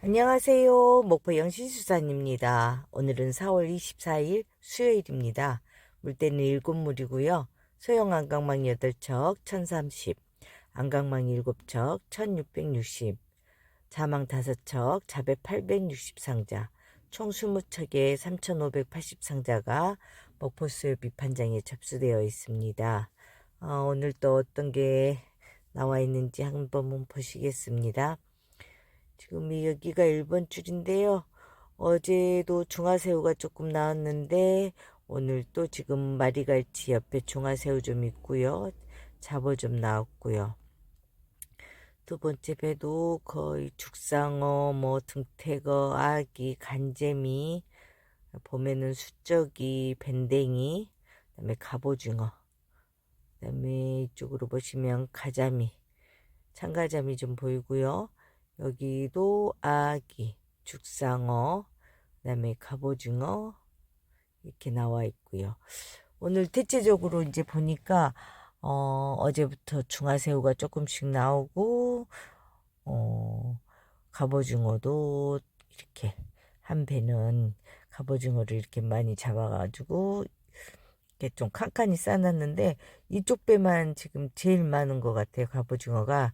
안녕하세요. 목포 영신수산입니다. 오늘은 4월 24일 수요일입니다. 물때는 7물이고요. 소형 안강망 8척 1030, 안강망 7척 1660, 자망 5척, 자배 860상자, 총 20척에 3580상자가 목포수협 비판장에 접수되어 있습니다. 어, 오늘 또 어떤 게 나와 있는지 한번 보시겠습니다. 지금 이 여기가 1번 줄인데요. 어제도 중화새우가 조금 나왔는데 오늘 또 지금 마리갈치 옆에 중화새우 좀 있고요. 잡어 좀 나왔고요. 두 번째 배도 거의 죽상어, 뭐 등태거, 아기, 간재미, 봄에는 수쩍이, 밴댕이, 그다음에 갑오징어, 그다음에 이쪽으로 보시면 가자미, 참가자미 좀 보이고요. 여기도 아기, 죽상어, 그 다음에 갑오징어 이렇게 나와 있고요. 오늘 대체적으로 이제 보니까 어, 어제부터 중화새우가 조금씩 나오고 어, 갑오징어도 이렇게 한 배는 갑오징어를 이렇게 많이 잡아가지고 이렇게 좀 칸칸이 싸놨는데 이쪽 배만 지금 제일 많은 것 같아요. 갑오징어가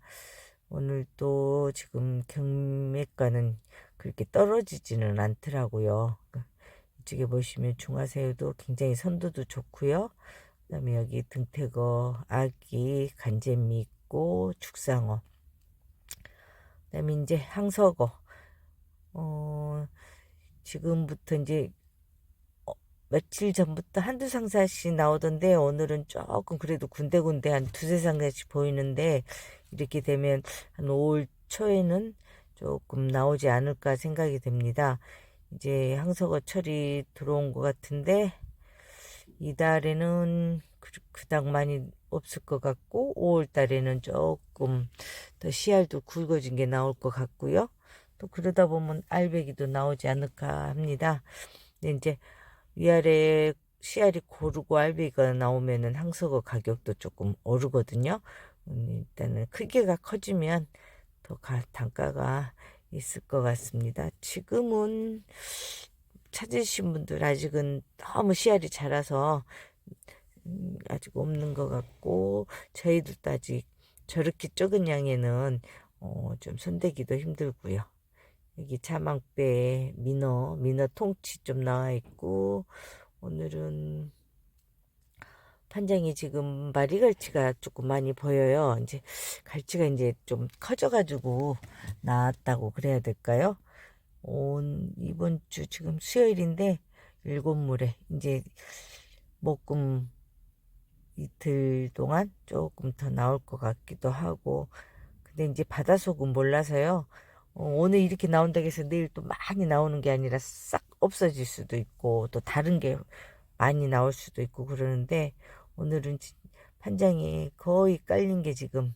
오늘 또 지금 경매가는 그렇게 떨어지지는 않더라고요. 이쪽에 보시면 중화새우도 굉장히 선도도 좋고요. 그다음에 여기 등태거, 아기, 간재미 있고 죽상어. 그다음에 이제 항서거. 어, 지금부터 이제 어, 며칠 전부터 한두 상자씩 나오던데 오늘은 조금 그래도 군데군데 한 두세 상자씩 보이는데 이렇게 되면 한 5월 초에는 조금 나오지 않을까 생각이 됩니다. 이제 항서거 철이 들어온 것 같은데 이달에는 그- 그닥 많이 없을 것 같고 5월 달에는 조금 더 씨알도 굵어진 게 나올 것 같고요. 또 그러다 보면 알배기도 나오지 않을까 합니다. 근데 이제 위아래 씨알이 고르고 알배기가 나오면은 항서거 가격도 조금 오르거든요. 음, 일단은 크기가 커지면 더 가, 단가가 있을 것 같습니다. 지금은 찾으신 분들 아직은 너무 씨알이 자라서 음, 아직 없는 것 같고 저희들도 아직 저렇게 적은 양에는 어, 좀 손대기도 힘들고요. 여기 자망배 민어 민어 통치 좀 나와 있고 오늘은 판장이 지금 마리갈치가 조금 많이 보여요. 이제 갈치가 이제 좀 커져가지고 나왔다고 그래야 될까요? 온 이번 주 지금 수요일인데 일곱 물에 이제 목금 이틀 동안 조금 더 나올 것 같기도 하고 근데 이제 바다속은 몰라서요. 어, 오늘 이렇게 나온다고 해서 내일 또 많이 나오는 게 아니라 싹 없어질 수도 있고 또 다른 게 많이 나올 수도 있고 그러는데 오늘은 지- 판장이 거의 깔린 게 지금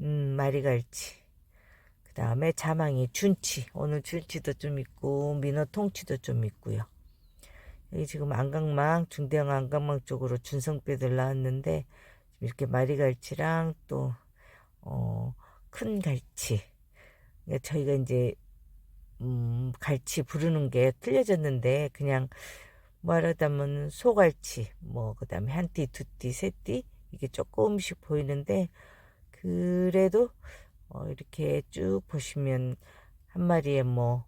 음, 마리갈치 그 다음에 자망이 준치. 오늘 준치도 좀 있고 민어 통치도 좀 있고요. 여기 지금 안강망 중대형 안강망 쪽으로 준성배들 나왔는데 이렇게 마리갈치랑 또 어, 큰 갈치 저희가 이제 음, 갈치 부르는 게 틀려졌는데 그냥 말하자면 소갈치 뭐 그다음에 한 띠, 두 띠, 세 띠 이게 조금씩 보이는데 그래도 어, 이렇게 쭉 보시면 한 마리에 뭐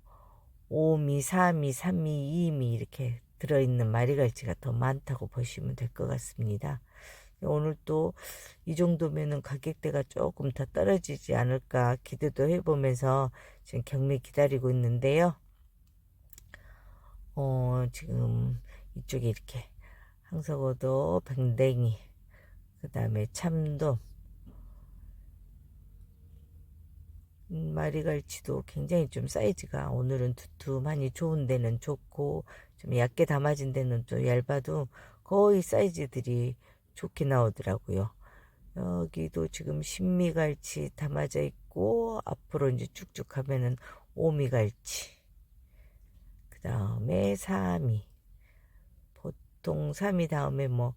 5미, 4미, 3미, 2미 이렇게 들어있는 마리갈치가 더 많다고 보시면 될 것 같습니다. 오늘 또 이 정도면은 가격대가 조금 더 떨어지지 않을까 기대도 해보면서 지금 경매 기다리고 있는데요. 어, 지금 이쪽에 이렇게 항서고도 밴댕이, 그 다음에 참돔, 음, 마리갈치도 굉장히 좀 사이즈가 오늘은 두툼하니 좋은 데는 좋고 좀 얇게 담아진 데는 또 얇아도 거의 사이즈들이 좋게 나오더라고요. 여기도 지금 신미갈치 담아져 있고 앞으로 이제 쭉쭉 가면은 오미갈치 그 다음에 사미 보통 사미 다음에 뭐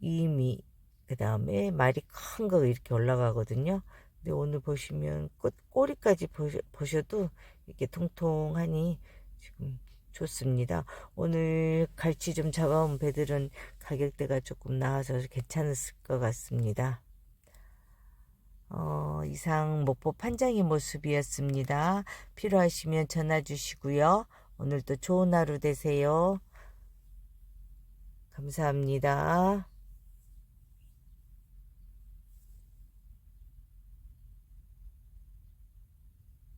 이미 그 다음에 말이 큰 거 이렇게 올라가거든요. 근데 오늘 보시면 끝 꼬리까지 보셔, 보셔도 이렇게 통통하니 지금 좋습니다. 오늘 갈치 좀 잡아온 배들은 가격대가 조금 나와서 괜찮았을 것 같습니다. 어, 이상 목포 판장의 모습이었습니다. 필요하시면 전화 주시고요. 오늘도 좋은 하루 되세요. 감사합니다.